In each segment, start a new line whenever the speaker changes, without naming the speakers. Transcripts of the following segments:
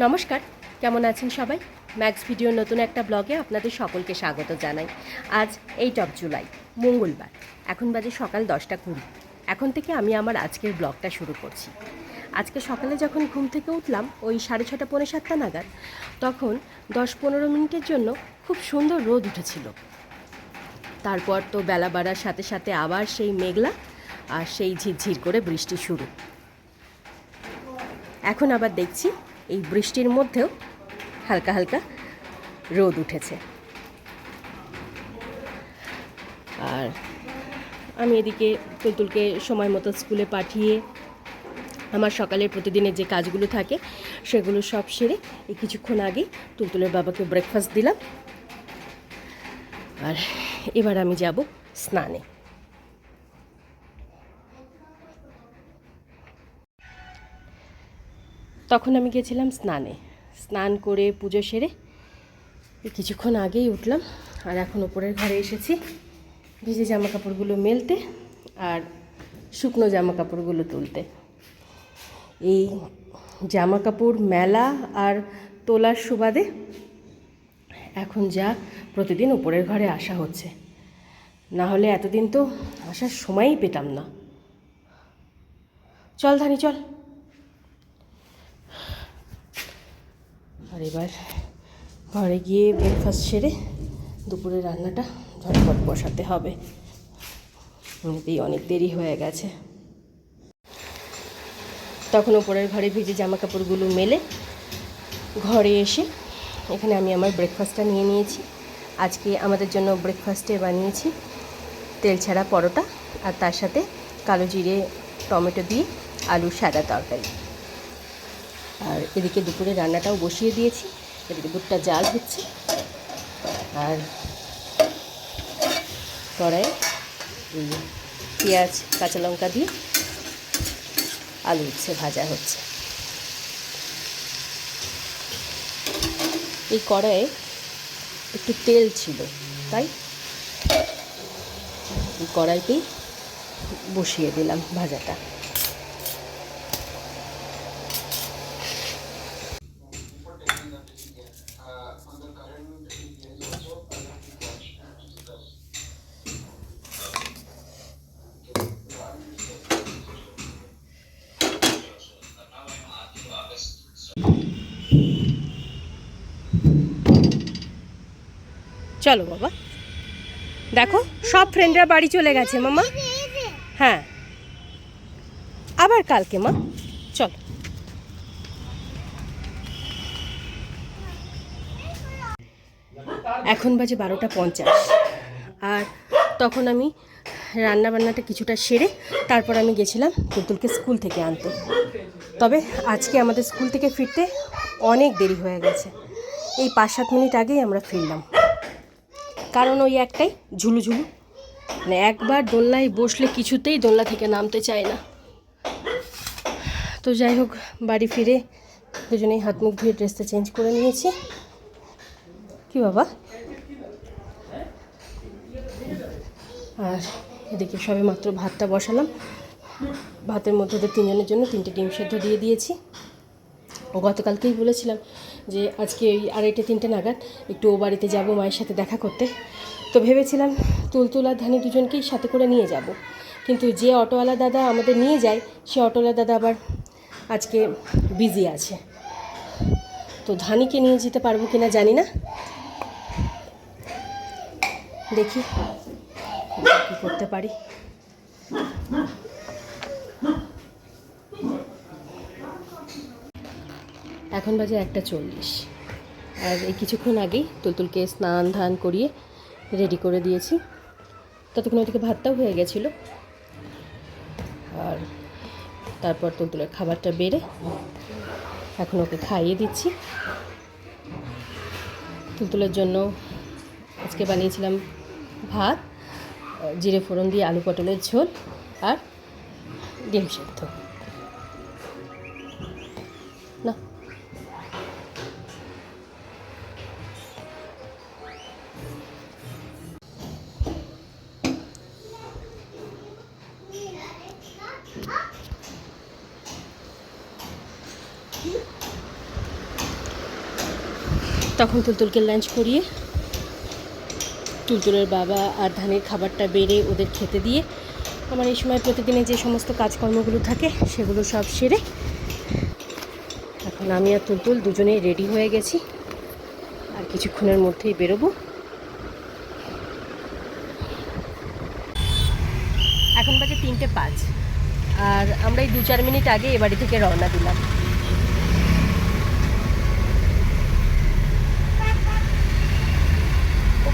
নমস্কার, কেমন আছেন সবাই? ম্যাক্স ভিডিওর নতুন একটা ব্লগে আপনাদের সকলকে স্বাগত জানাই। আজ এইট অফ জুলাই, মঙ্গলবার, এখন বাজে সকাল দশটা কুড়ি। এখন থেকে আমি আমার আজকের ব্লগটা শুরু করছি। আজকে সকালে যখন ঘুম থেকে উঠলাম, ওই সাড়ে ছটা পৌনে সাতটা নাগাদ, তখন দশ পনেরো মিনিটের জন্য খুব সুন্দর রোদ উঠেছিল। তারপর তো বেলা বাড়ার সাথে সাথে আবার সেই মেঘলা আর সেই ঝিরঝির করে বৃষ্টি শুরু। এখন আবার দেখছি এই বৃষ্টির মধ্যেও হালকা হালকা রোদ উঠেছে। আর আমি এদিকে তুলতুলকে সময় মতো স্কুলে পাঠিয়ে আমার সকালের প্রতিদিনের যে কাজগুলো থাকে, সেগুলো সব সেরে এই কিছুক্ষণ আগে তুলতুলের বাবাকে ব্রেকফাস্ট দিলাম। আর এবার আমি যাব স্নানে। তখন আমি গেছিলাম স্নানে। স্নান করে পুজো সেরে কিছুক্ষণ আগেই উঠলাম আর এখন ওপরের ঘরে এসেছি। ভিজে জামা কাপড়গুলো মেলতে আর শুকনো জামা কাপড়গুলো তুলতে। এই জামা কাপড় মেলা আর তোলার সুবাদে এখন যা প্রতিদিন উপরের ঘরে আসা হচ্ছে। না হলে এতদিন তো আসার সময়ই পেতাম না। চল ধানি, চল। আর এবার ঘরে গিয়ে ব্রেকফাস্ট সেরে দুপুরে রান্নাটা ঝটপট বসাতে হবে। এমনিতেই অনেক দেরি হয়ে গেছে। তখন ওপরের ঘরে ভিজে জামা কাপড়গুলো মেলে ঘরে এসে এখানে আমি আমার ব্রেকফাস্টটা নিয়ে নিয়েছি। আজকে আমাদের জন্য ব্রেকফাস্টে বানিয়েছি তেল ছাড়া পরোটা আর তার সাথে কালো জিরে, টমেটো দিয়ে আলু সাদা তরকারি। আর এদিকে দুপুরে রান্নাটাও বসিয়ে দিয়েছি। এদিকে দুধটা জাল হচ্ছে। আর কড়াইয়ে এই পেঁয়াজ, কাঁচা লঙ্কা দিয়ে আলু উচ্ছে ভাজা হচ্ছে। এই কড়াইয়ে একটু তেল ছিল, তাই কড়াইতেই বসিয়ে দিলাম ভাজাটা। চলো বাবা। দেখো, সব ফ্রেন্ডরা বাড়ি চলে গেছে, মামা। হ্যাঁ। আবার কালকে, মা। চলো। এখন বাজে বারোটা পঞ্চাশ। আর তখন আমি রান্না বান্নাটা কিছুটা সেরে তারপর আমি গেছিলাম তুলতুলকে স্কুল থেকে আনতে। তবে আজকে আমাদের স্কুল থেকে ফিরতে অনেক দেরি হয়ে গেছে। এই পাঁচ সাত মিনিট আগেই আমরা ফিরলাম। কারণ ওই একটাই, ঝুলু ঝুলু। মানে একবার দোলনায় বসলে কিছুতেই দোলনা থেকে নামতে চায় না। তো যাই হোক, বাড়ি ফিরে দুজনেই হাত মুখ ধুয়ে ড্রেসটা চেঞ্জ করে নিয়েছি। কি বাবা? আর এদিকে সবে মাত্র ভাতটা বসালাম। ভাতের মধ্যে তিনজনের জন্য তিনটে ডিম সেদ্ধ দিয়ে দিয়েছি। গতকালকেই বলেছিলাম যে আজকে ওই আড়াইটে, তিনটে নাগাদ একটু ও বাড়িতে যাব মায়ের সাথে দেখা করতে। তো ভেবেছিলাম তুলতুল আর ধানি দুজনকেই সাথে করে নিয়ে যাব। কিন্তু যে অটোওয়ালা দাদা আমাদের নিয়ে যায়, সে অটোওয়ালা দাদা আবার আজকে বিজি আছে। তো ধানিকে নিয়ে যেতে পারব কি না জানি না। দেখি, কী করতে পারি। এখন বাজে একটা চল্লিশ। আর এই কিছুক্ষণ আগেই তুলতুলকে স্নান ধান করিয়ে রেডি করে দিয়েছি। ততক্ষণ ওদিকে ভাতটাও হয়ে গেছিল। আর তারপর তুলতুলের খাবারটা বেড়ে এখন ওকে খাইয়ে দিচ্ছি। তুলতুলের জন্য আজকে বানিয়েছিলাম ভাত, জিরে ফোড়ন দিয়ে আলু পটলের ঝোল আর ডিম সেদ্ধ। তখন তুলতুলকে লাঞ্চ করিয়ে তুলতুলের বাবা আর ধানের খাবারটা বেড়ে ওদের খেতে দিয়ে আমার এই সময় প্রতিদিনে যে সমস্ত কাজকর্মগুলো থাকে সেগুলো সব সেরে এখন আমি আর তুলতুল দুজনেই রেডি হয়ে গেছি। আর কিছুক্ষণের মধ্যেই বেরোবো। এখন বাজে তিনটে পাঁচ। আর আমরা এই দু চার মিনিট আগে এ বাড়ি থেকে রওনা দিলাম।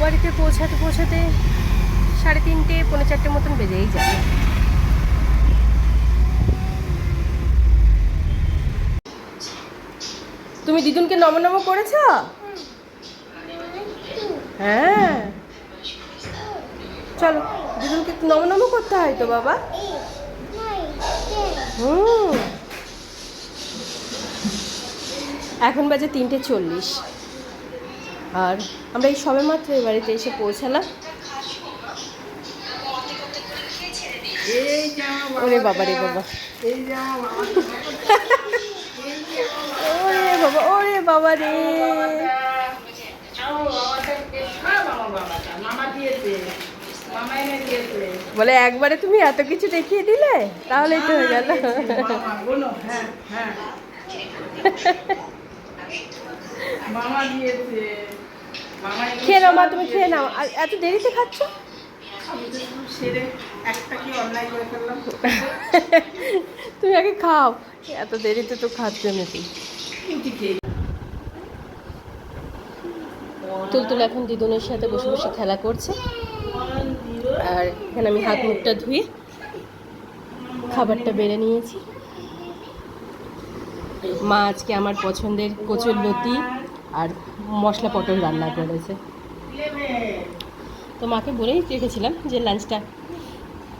বাড়িতে পৌঁছাতে পৌঁছাতে সাড়ে তিনটে, পৌনে চারটে মতন বেজেই যাবে তুমি দিদুনকে নম নম করেছ? হ্যাঁ। চলো, দিদুনকে নম নম করতে হয় তো, বাবা। হুম। এখন বাজে তিনটে চল্লিশ। আর আমরা এই সবে মাত্র এই বাড়িতে এসে পৌঁছালাম। ওরে বাবা রে বাবা। ওরে বাবা ওরে বাবা রে। বলে, একবারে তুমি এত কিছু দেখিয়ে দিলে তাহলেই তো হয়ে গেল।
মামা দিয়েছে।
খেয়ে নাও মা তুমি খেয়ে নাও। আর এত দেরিতে খাচ্ছ? তুমি আগে খাও। এত দেরিতে তো খাচ্ছ নাকি?
খেয়ে
তুলতুল এখন দিদুনের সাথে বসে বসে খেলা করছে। আর এখানে আমি হাত মুখটা ধুয়ে খাবারটা বেড়ে নিয়েছি। মা আজকে আমার পছন্দের কচুর লতি আর মশলা পটল রান্না করেছে। তো মাকে বলেই রেখেছিলাম যে লাঞ্চটা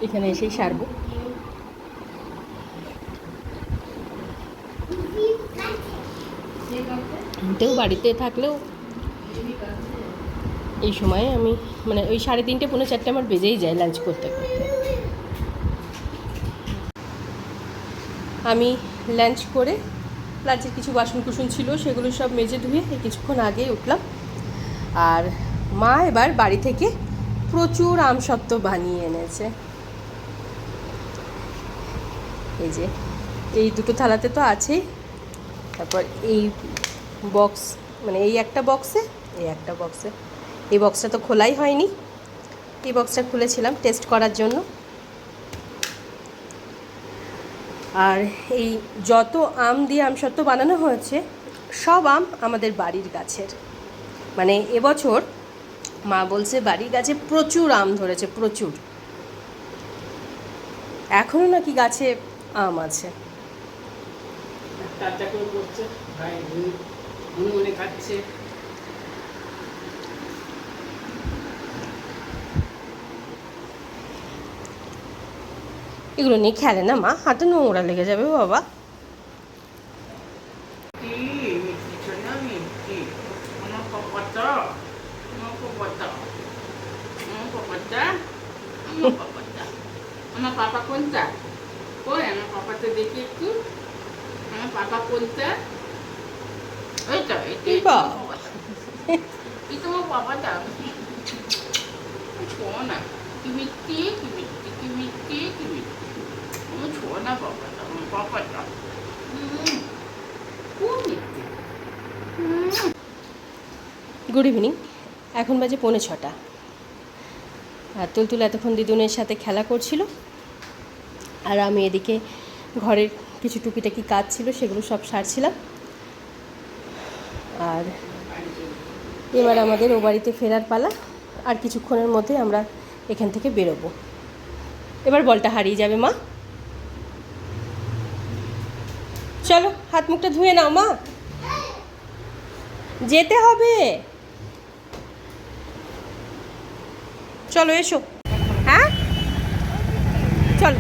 এখানে এসেই সারবো। তেও বাড়িতে থাকলেও এই সময়ে আমি মানে ওই সাড়ে তিনটে, পৌনে চারটে আমার বেজেই যায় লাঞ্চ করতে করতে। আমি লাঞ্চ করে লাঞ্চের কিছু বাসন কুসন ছিল সেগুলো সব মেজে ধুয়ে কিছুক্ষণ আগেই উঠলাম। আর মা এবার বাড়ি থেকে প্রচুর আমসত্ত্ব বানিয়ে এনেছে। এই যে, এই দুটো থালাতে তো আছেই। তারপর এই বক্স মানে এই একটা বক্সে এই একটা বক্সে এই বক্সটা তো খোলাই হয়নি। এই বক্সটা খুলেছিলাম টেস্ট করার জন্য। আর এই যত আম দিয়ে আম আমসত্ত্ব বানানো হয়েছে, সব আম আমাদের বাড়ির গাছের। মানে এবছর মা বলছে বাড়ির গাছে প্রচুর আম ধরেছে প্রচুর। এখনও নাকি গাছে আম আছে। এগুলো নিয়ে খেলে না মা? হাতে নোংরা লেগে যাবে বাবা
কি মিষ্টি ছোনা মিষ্টি আমার পাপাটা আমার পাপাটা আমার পাপাটা আমার পাপাটা আমার পাপা কোনটা কই আমার পাপাটা দেখি একটু আমার পাপা কোনটা ওই তো এটা
এই বাবা।
এই তো আমার পাপাটা ছোঁয়া না কি মিষ্টি কি মিষ্টি কি মিষ্টি কি মিষ্টি
গুড ইভিনিং এখন বাজে পৌনে ছটা। আর তুলতুল এতক্ষণ দিদুনের সাথে খেলা করছিল আর আমি এদিকে ঘরের কিছু টুকিটাকি কাজ ছিল সেগুলো সব সারছিলাম। আর এবার আমাদের ও বাড়িতে ফেরার পালা আর কিছুক্ষণের মধ্যে আমরা এখান থেকে বেরোবো। এবার বলটা হারিয়ে যাবে মা। চলো হাত মুখটা ধুয়ে নাও মা। যেতে হবে। চলো এসো। হ্যাঁ? চলো।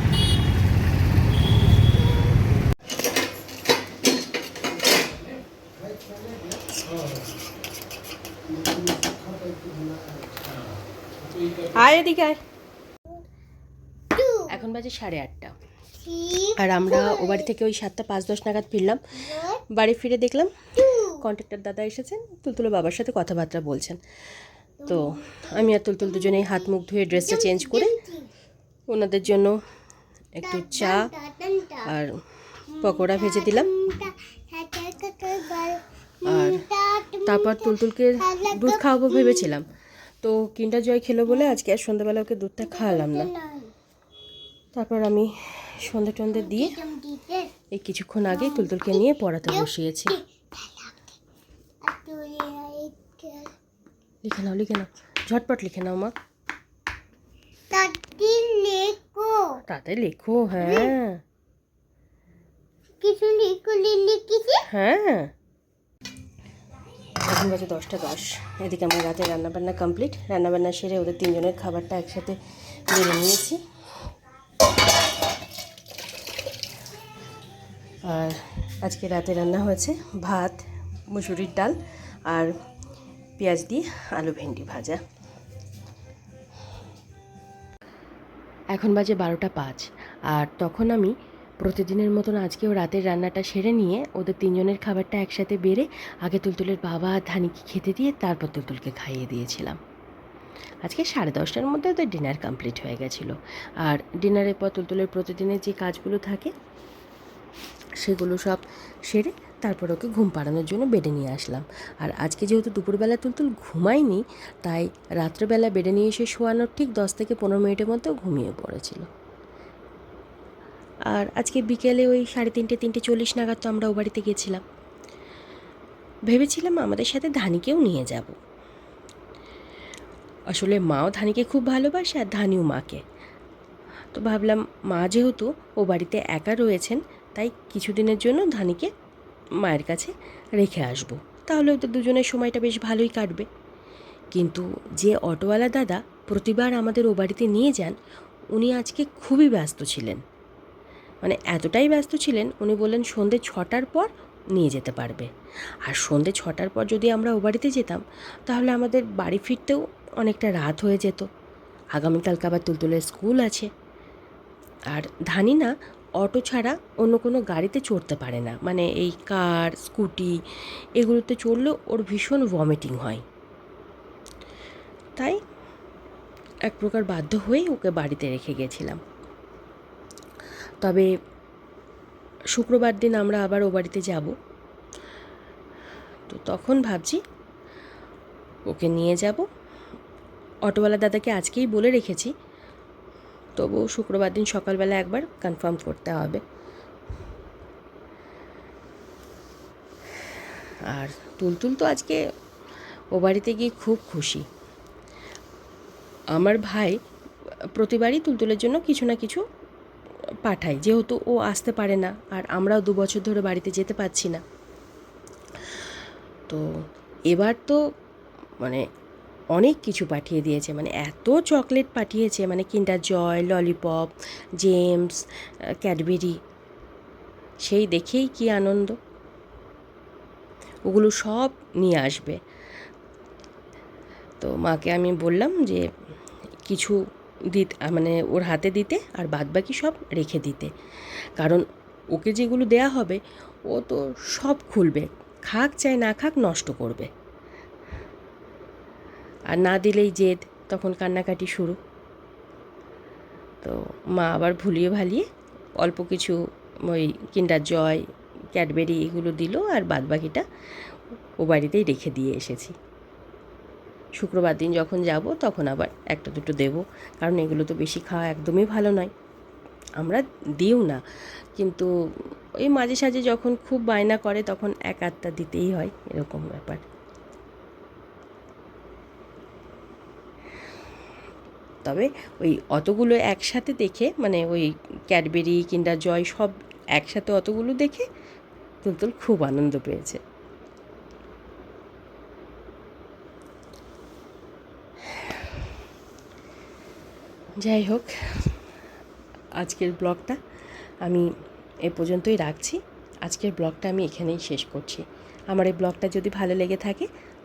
আয় এদিকে আয়। এখন বাজে সাড়ে আটটা। আর আমরা ও বাড়ি থেকে ওই সাতটা পাঁচ দশ নাগাদ ফিরলাম। বাড়ি ফিরে দেখলাম কন্ট্রাক্টর দাদা এসেছেন, তুলতুলো বাবার সাথে কথাবার্তা বলছেন। তো আমি আর তুলতুল দুজনেই হাত মুখ ধুয়ে ড্রেসটা চেঞ্জ করে ওনাদের জন্য একটু চা আর পকোড়া ভেজে দিলাম। আর তারপর তুলতুলকে দুধ খাওয়াবো ভেবেছিলাম। তো কিন্ডার জয় খেলো বলে আজকে আর সন্ধ্যাবেলা ওকে দুধটা খাওয়ালাম না। তারপর আমি সন্ধে টন্ধে দিয়ে এই কিছুক্ষণ আগেই তুলতুলকে নিয়ে পড়াতে বসিয়েছি। লিখে নাও লিখে নাও। ঝটপট লিখে নাও মা। তাতে লেখো। হ্যাঁ।
কিছু লিখো লিখেছি
হ্যাঁ। এখন বাজে দশটা দশ। এদিকে আমার রাতে রান্নাবান্না কমপ্লিট রান্নাবান্না সেরে ওদের তিনজনের খাবারটা একসাথে বেড়ে নিয়েছি। আর আজকে রাতে রান্না হয়েছে ভাত, মুসুরির ডাল আর পেঁয়াজ দিয়ে আলু ভেন্ডি ভাজা। এখন বাজে বারোটা পাঁচ আর তখন আমি প্রতিদিনের মতন আজকেও রাতের রান্নাটা সেরে নিয়ে ওদের তিনজনের খাবারটা একসাথে বেড়ে আগে তুলতুলের বাবা আর ধানিকে খেতে দিয়ে তারপর তুলতুলকে খাইয়ে দিয়েছিলাম। আজকে সাড়ে দশটার মধ্যে ওদের ডিনার কমপ্লিট হয়ে গেছিল। আর ডিনারের পর তুলতুলের প্রতিদিনের যে কাজগুলো থাকে সেগুলো সব সেরে তারপর ওকে ঘুম পাড়ানোর জন্য বেডে নিয়ে আসলাম। আর আজকে যেহেতু দুপুরবেলা তুলতুল ঘুমায়নি, তাই রাত্রেবেলা বেডে নিয়ে এসে শোয়ানোর ঠিক দশ থেকে পনেরো মিনিটের মধ্যে ঘুমিয়ে পড়েছিল। আর আজকে বিকেলে ওই সাড়ে তিনটে তিনটে চল্লিশ নাগাদ তো আমরা ও বাড়িতে গেছিলাম। ভেবেছিলাম আমাদের সাথে ধানিকেও নিয়ে যাব। আসলে মাও ধানিকে খুব ভালোবাসে আর ধানিও মাকে। তো ভাবলাম মা যেহেতু ও বাড়িতে একা রয়েছেন তাই কিছুদিনের জন্য ধানিকে মায়ের কাছে রেখে আসব। তাহলে তো দুজনের সময়টা বেশ ভালোই কাটবে। কিন্তু যে অটোওয়ালা দাদা প্রতিবার আমাদের ও বাড়িতে নিয়ে যান, উনি আজকে খুবই ব্যস্ত ছিলেন। মানে এতটাই ব্যস্ত ছিলেন, উনি বললেন সন্ধে ছটার পর নিয়ে যেতে পারবে। আর সন্ধে ছটার পর যদি আমরা ও বাড়িতে যেতাম, তাহলে আমাদের বাড়ি ফিরতেও অনেকটা রাত হয়ে যেত। আগামীকালকে আবার তুলতুলের স্কুল আছে। আর ধানি না অটো ছাড়া অন্য কোনো গাড়িতে চড়তে পারে না। মানে এই কার, স্কুটি এগুলোতে চড়লেও ওর ভীষণ ভমিটিং হয়। তাই এক প্রকার বাধ্য হয়েই ওকে বাড়িতে রেখে গেছিলাম। তবে শুক্রবার দিন আমরা আবার ও বাড়িতে যাব। তো তখন ভাবছি ওকে নিয়ে যাব। অটোওয়ালা দাদাকে আজকেই বলে রেখেছি তবু শুক্রবার দিন সকালবেলা একবার কনফার্ম করতে হবে। আর তুলতুল তো আজকে ও বাড়িতে গিয়ে খুব খুশি। আমার ভাই প্রতিবারই তুলতুলের জন্য কিছু না কিছু পাঠায়, যেহেতু ও আসতে পারে না আর আমরাও দু বছর ধরে বাড়িতে যেতে পারছি না। তো এবার তো মানে অনেক কিছু পাঠিয়ে দিয়েছে। মানে এত চকলেট পাঠিয়েছে মানে Kinder Joy, lollipop, Gems Cadbury, সেই দেখেই কি আনন্দ। ওগুলো সব নিয়ে আসবে। তো মাকে আমি বললাম যে, কিছু দিতে মানে ওর হাতে দিতে আর বাদবাকি সব রেখে দিতে। কারণ ওকে যেগুলো দেয়া হবে, ও তো সব খুলবে। খাক চাই না খাক নষ্ট করবে। আর না দিলেই জেদ, তখন কান্নাকাটি শুরু। তো মা আবার ভুলিয়ে ভালিয়ে অল্প কিছু ওই কিন্ডার জয়, ক্যাডবেরি এগুলো দিল আর বাদবাকিটা ও বাড়িতেই রেখে দিয়ে এসেছি। শুক্রবার দিন যখন যাব, তখন আবার একটা দুটো দেব, কারণ এগুলো তো বেশি খাওয়া একদমই ভালো নয়। আমরা দিও না, কিন্তু ওই মাঝে সাঝে যখন খুব বায়না করে, তখন এক আধটা দিতেই হয়, এরকম ব্যাপার। তবে ওই অতগুলো একসাথে দেখে মানে ওই ক্যাডবেরি কিংবা জয় সব একসাথে অতগুলো দেখে তুলতুল খুব আনন্দ পেয়েছে। যাই হোক, আজকের ব্লগটা আমি এ পর্যন্তই রাখছি। আজকের ব্লগটা আমি এখানেই শেষ করছি। আমার এই ব্লগটা যদি ভালো লেগে থাকে